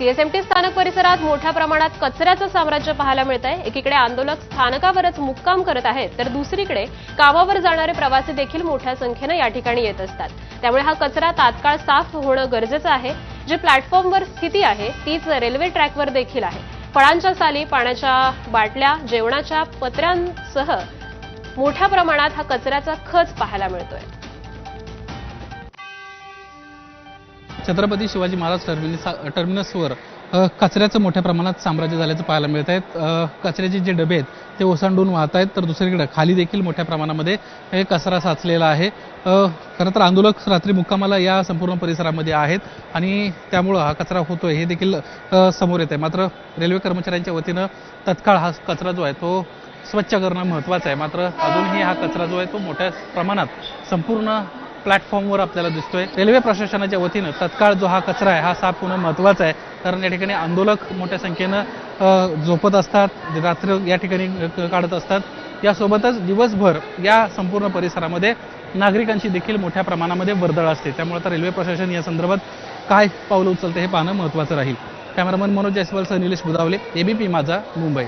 CSMT स्थानक परिसरात मोठ्या प्रमाणात कचऱ्याचं साम्राज्य पाहायला मिळत आहे एकीकडे आंदोलक स्थानकावरच मुक्काम करत आहेत तर दुसरीकडे कामावर जाणारे प्रवासी देखील मोठ्या संख्येनं या ठिकाणी येत असतात. त्यामुळे हा कचरा तात्काळ साफ होणं गरजेचं आहे. जी प्लॅटफॉर्मवर स्थिती आहे तीच रेल्वे ट्रॅकवर देखील आहे. फळांच्या साली पाण्याच्या बाटल्या जेवणाच्या पत्र्यांसह मोठ्या प्रमाणात हा कचऱ्याचा खच पाहायला मिळतोय. छत्रपती शिवाजी महाराज टर्मिनस टर्मिनसवर कचऱ्याचं मोठ्या प्रमाणात साम्राज्य झाल्याचं पाहायला मिळत आहेत कचऱ्याचे जे डबे आहेत ते ओसांडून वाहत आहेत तर दुसरीकडे खाली देखील मोठ्या प्रमाणामध्ये हे कचरा साचलेला आहे. खरं तर आंदोलक रात्री मुक्कामाला या संपूर्ण परिसरामध्ये आहेत आणि त्यामुळं हा कचरा होतोय हे देखील समोर येत आहे मात्र रेल्वे कर्मचाऱ्यांच्या वतीनं तत्काळ हा कचरा जो आहे तो स्वच्छ करणं महत्त्वाचं आहे. मात्र अजूनही हा कचरा जो आहे तो मोठ्या प्रमाणात संपूर्ण प्लॅटफॉर्मवर आपल्याला दिसतोय. रेल्वे प्रशासनाच्या वतीनं तत्काळ जो हा कचरा आहे हा साफ होणं महत्त्वाचा आहे. कारण या ठिकाणी आंदोलक मोठ्या संख्येनं झोपत असतात रात्र या ठिकाणी काढत असतात. यासोबतच दिवसभर या संपूर्ण परिसरामध्ये नागरिकांची देखील मोठ्या प्रमाणामध्ये वर्दळ असते. त्यामुळे आता रेल्वे प्रशासन या संदर्भात काय पावलं उचलते हे पाहणं महत्त्वाचं राहील. कॅमेरामन मनोज जयस्वालसह निलेश बुदावले एबीपी माझा मुंबई.